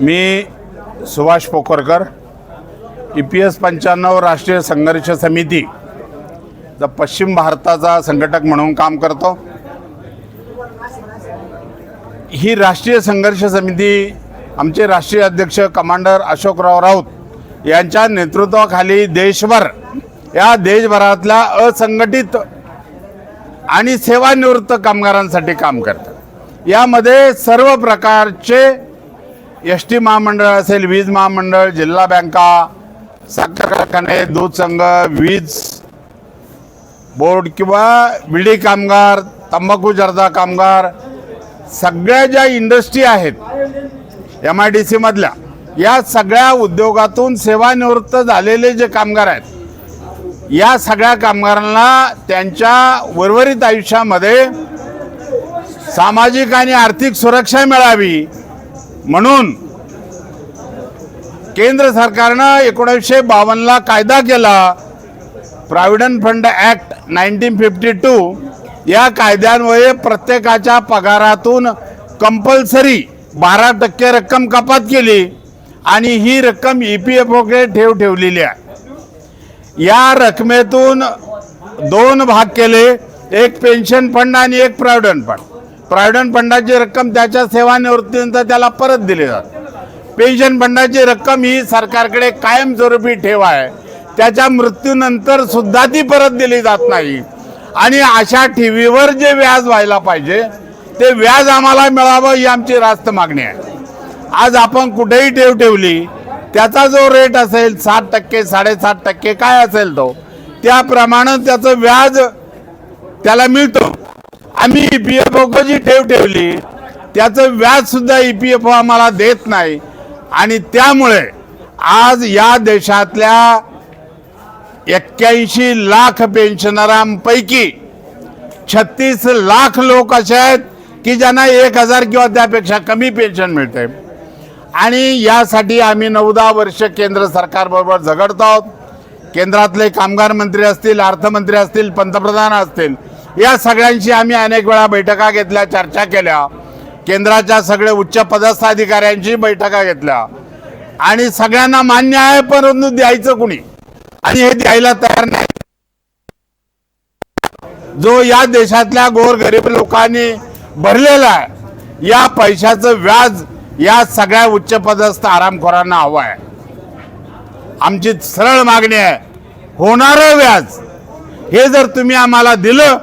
मी Subhash Pokharkar E P S पंच्याण्णव राष्ट्रीय संघर्ष समिती द पश्चिम भारताचा संघटक म्हणून काम करतो. ही राष्ट्रीय संघर्ष समिती आमचे राष्ट्रीय अध्यक्ष कमांडर अशोकराव राऊत यांच्या नेतृत्वाखाली देशभर या देशभरातल्या असंघटित आणि सेवानिवृत्त कामगारांसाठी काम करतात. यामध्ये सर्व प्रकारचे एस टी महामंडळ असेल वीज महामंडळ जिल्हा बँका साखर कारखाने दूध संघ वीज बोर्ड किंवा विडी कामगार तंबाखू जर्दा कामगार सगळ्या ज्या इंडस्ट्री आहेत एम आय डी सीमधल्या या सगळ्या उद्योगातून सेवानिवृत्त झालेले जे कामगार आहेत या सगळ्या कामगारांना त्यांच्या उर्वरित आयुष्यामध्ये सामाजिक आणि आर्थिक सुरक्षा मिळावी म्हणून केंद्र सरकारनं एकोणीसशे बावन्नला कायदा केला. Provident fund act nineteen fifty two या कायद्यान्वये प्रत्येकाच्या पगारातून कंपल्सरी बारा टक्के रक्कम कपात केली आणि ही रक्कम ई पी एफ ओकडे ठेव ठेवलेली आहे. या रकमेतून दोन भाग केले एक पेन्शन फंड आणि एक प्रॉव्हिडंट फंड. प्रॉव्हिडंट फंडाची रक्कम त्याच्या सेवानिवृत्तीनंतर त्याला परत दिली जाते. पेन्शन फंडाची रक्कम ही सरकारकडे कायमस्वरूपी ठेव आहे. त्याच्या मृत्यूनंतर सुद्धा ती परत दिली जात नाही. आणि अशा ठेवीवर जे व्याज व्हायला पाहिजे ते व्याज आम्हाला मिळावं ही आमची रास्त मागणी आहे. आज आपण कुठेही ठेव ठेवली त्याचा जो रेट असेल सात टक्के साडेसात टक्के काय असेल तो त्याप्रमाणे त्याचं व्याज त्याला मिळतो. आम्ही ई पी एफ जी ठेव ठेवली त्याचं व्याज सुद्धा ई पी एफ ओ आम्हाला देत नाही. आणि त्यामुळे आज या देशातल्या एक्क्याऐंशी लाख पेन्शनरांपैकी छत्तीस लाख लोक असे आहेत की ज्यांना एक हजार किंवा त्यापेक्षा कमी पेन्शन मिळते. आणि यासाठी आम्ही नऊ दहा वर्ष केंद्र सरकारबरोबर झगडतो आहोत. केंद्रातले कामगार मंत्री असतील अर्थमंत्री असतील पंतप्रधान असतील या सगळ्यांशी आम्ही अनेक वेळा बैठका घेतल्या चर्चा केल्या. केंद्राच्या सगळे उच्च पदस्थ अधिकाऱ्यांची बैठका घेतल्या. आणि सगळ्यांना मान्य आहे परंतु द्यायचं कुणी? आणि हे द्यायला तयार नाही. जो या देशातल्या गोरगरीब लोकांनी भरलेला आहे या पैशाचं व्याज या सगळ्या उच्च पदस्थ आरामखोरांना हवं आहे. आमची सरळ मागणी आहे होणारं व्याज हे जर तुम्ही आम्हाला दिलं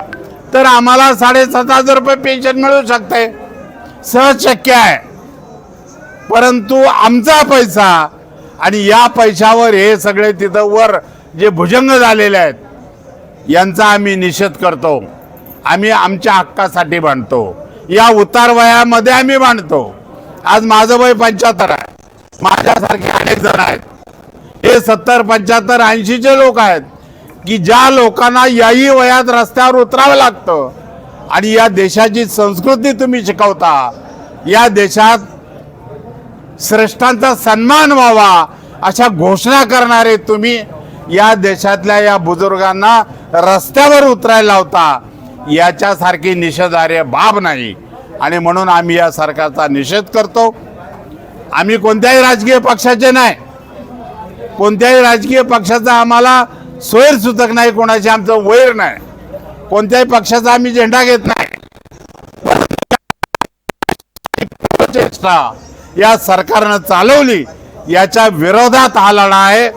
तर आम्हाला साडेसात हजार रुपये पेन्शन मिळू शकते. सहज शक्य आहे. परंतु आमचा पैसा आणि या पैशावर हे सगळे तिथं वर जे भुजंग झालेले आहेत यांचा आम्ही निषेध करतो. आम्ही आमच्या हक्कासाठी बांधतो. या उतार वयामध्ये आम्ही बांधतो. आज माझं वय पंच्याहत्तर आहे. माझ्यासारखे अनेक जण आहेत. हे सत्तर पंच्याहत्तर ऐंशीचे लोक आहेत. की ज्या लोकांना याही वयात रस्त्यावर उतरावं लागतं आणि या देशाची संस्कृती तुम्ही शिकवता या देशात श्रेष्ठांचा सन्मान व्हावा अशा घोषणा करणारे तुम्ही या देशातल्या या बुजुर्गांना रस्त्यावर उतरायला लावता याच्यासारखी निषेधार्य बाब नाही. आणि म्हणून आम्ही या सरकारचा निषेध करतो. आम्ही कोणत्याही राजकीय पक्षाचे नाही. कोणत्याही राजकीय पक्षाचा आम्हाला सोयरसूचक नाही कोणाचे आमचं वैर नाही. कोणत्याही पक्षाचा आम्ही झेंडा घेत नाही. चेष्टा या सरकारनं चालवली याच्या विरोधात हा लढा आहे.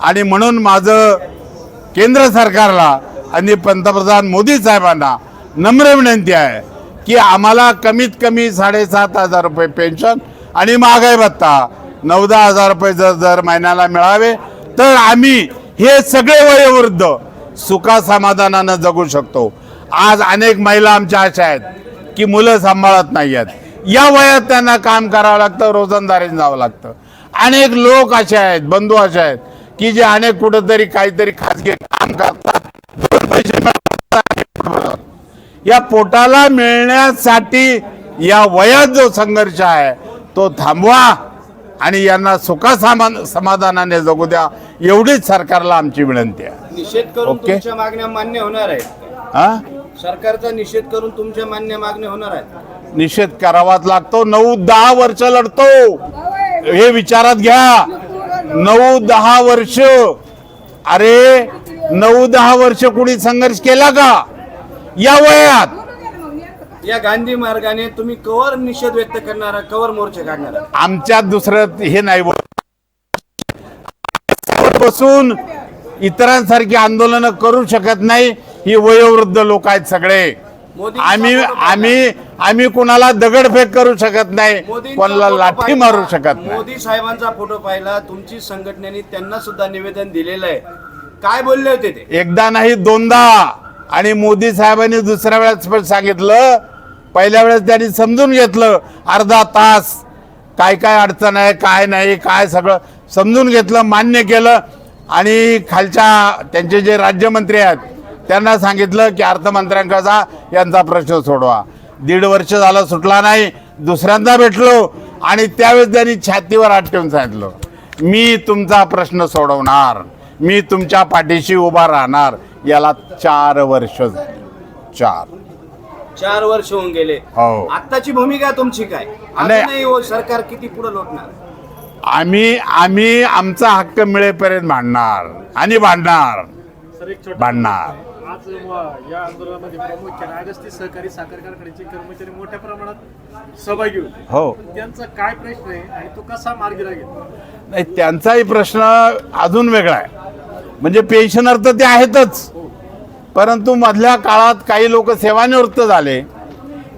आणि म्हणून माझं केंद्र सरकारला आणि पंतप्रधान मोदी साहेबांना नम्र विनंती आहे की आम्हाला कमीत कमी साडेसात हजार रुपये पेन्शन आणि महागाई भत्ता नऊ दहा हजार रुपये जर दर महिन्याला मिळावे तर आम्ही हे सगळे वयोवृद्ध सुखा समाधानानं जगू शकतो. आज अनेक महिला आमच्या अशा आहेत की मुलं सांभाळत नाही आहेत या वयात त्यांना काम करावं लागतं रोजंदारीने जावं लागतं. अनेक लोक असे आहेत बंधू असे आहेत की जे अनेक कुठंतरी काहीतरी खाजगी काम करतात या पोटाला मिळण्यासाठी या वयात जो संघर्ष आहे तो थांबवा आणि यांना सुखा सामान समाधानाने जगू द्या. एवढीच सरकारला आमची विनंती आहे. निषेध करून ओके. तुमच्या मागण्या मान्य होणार आहेत. हा? सरकारचा निषेध करून तुमच्या मान्य मागण्या होणार आहेत. निषेध करावाच लागतो. नऊ दहा वर्ष लढतो. हे विचारात घ्या. नऊ दहा वर्ष. अरे नऊ दहा वर्ष कुणी संघर्ष केला का? या वयात. या गांधी मार्गाने तुम्ही कवर निषेध व्यक्त करणारा कवर मोर्चे काढणारा. आमच्यात दुसरं हे नाही बोल बसून इतरांसारखी आंदोलनं करू शकत नाही ही वयोवृद्ध लोक आहेत सगळे. आम्ही. आम्ही आम्ही कुणाला दगडफेक करू शकत नाही कोणाला लाठी. मारू शकत नाही. मोदी साहेबांचा फोटो पाहिला तुमची संघटनेने त्यांना सुद्धा निवेदन दिलेलं आहे. काय बोलले होते ते? एकदा नाही दोनदा. आणि मोदी साहेबांनी दुसऱ्या वेळेस पण सांगितलं पहिल्या वेळेस त्यांनी समजून घेतलं अर्धा तास. काय काय अडचण आहे काय नाही काय सगळं समजून घेतलं मान्य केलं. आणि खालच्या त्यांचे जे राज्यमंत्री आहेत त्यांना सांगितलं की अर्थमंत्र्यांचा यांचा प्रश्न सोडवा दीड वर्ष झालं सुटला नाही दुसऱ्यांदा भेटलो आणि त्यावेळेस त्यांनी छातीवर हात ठेवून सांगितलं मी तुमचा प्रश्न सोडवणार मी तुमच्या पाठीशी उभा राहणार याला चार वर्ष झाली. चार चार वर्ष होऊन गेले हो. आत्ताची भूमिका तुमची काय नाही. हो सरकार किती पुढे लोटणार आम्ही आम्ही आमचा हक्क मिळेपर्यंत भांडणार. आणि भांडणार. भांडणार. आज व- या आंदोलनामध्ये प्रामुख्याने अगस्ती सहकारी साखर कारखान्याचे कर्मचारी मोठ्या प्रमाणात सहभागी होते. हो. त्यांचा काय प्रश्न आहे आणि तो कसा मार्गी लागेल? नाही त्यांचाही प्रश्न अजून वेगळा आहे. म्हणजे पेन्शनर तर ते आहेतच. परंतु मधल्या काळात काही लोक सेवानिवृत्त झाले.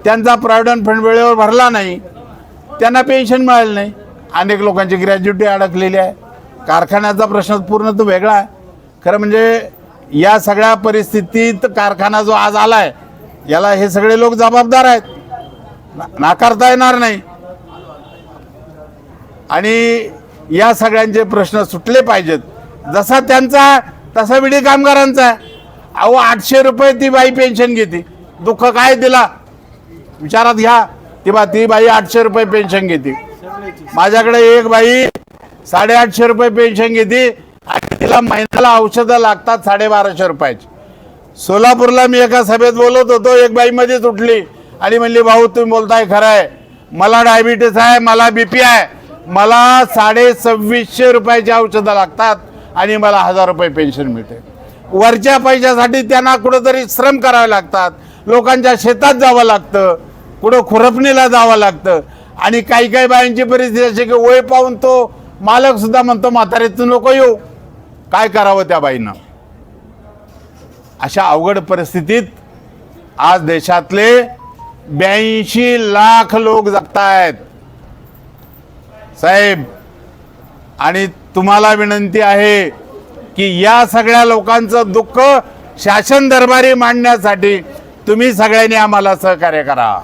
त्यांचा प्रॉव्हिडंट फंड वेळेवर भरला नाही. त्यांना पेन्शन मिळालं नाही. अनेक लोकांची ग्रॅज्युटी अडकलेली आहे. कारखान्याचा प्रश्न पूर्ण तो वेगळा आहे. खरं म्हणजे या सगळ्या परिस्थितीत कारखाना जो आज आला आहे याला हे सगळे लोक जबाबदार आहेत. ना- नाकारता येणार नाही. आणि या सगळ्यांचे प्रश्न सुटले पाहिजेत. जसा त्यांचा तसा विडी कामगारांचा आहे. अहो आठशे रुपये ती बाई पेन्शन घेते. दुःख काय तिला? विचारात घ्या. ती बा ती बाई आठशे रुपये पेन्शन घेते. माझ्याकडे एक बाई साडेआठशे रुपये पेन्शन घेते आणि तिला महिन्याला औषधं लागतात साडेबाराशे रुपयाची. सोलापूरला मी एका सभेत बोलत होतो एक बाई मध्येच उठली आणि म्हणली भाऊ तुम्ही बोलताय खरं आहे. मला डायबिटीस आहे मला बीपी आहे. मला साडे सव्वीसशे रुपयाची औषधं लागतात आणि मला हजार रुपये पेन्शन मिळते. वरच्या पैशासाठी त्यांना कुठंतरी श्रम करावे लागतात. लोकांच्या शेतात जावं लागतं. कुठं खुरपणीला जावं लागतं. आणि काही काही बायांची परिस्थिती अशी की वय पाहून तो मालक सुद्धा म्हणतो म्हातारीतून नको येऊ. काय करावं त्या बाईनं? अशा अवघड परिस्थितीत आज देशातले ब्याऐंशी लाख लोक जगतायत. साहेब आणि तुम्हाला विनंती आहे की या सगळ्या लोकांचं दुःख शासन दरबारी मांडण्यासाठी तुम्ही सगळ्यांनी आम्हाला सहकार्य करा.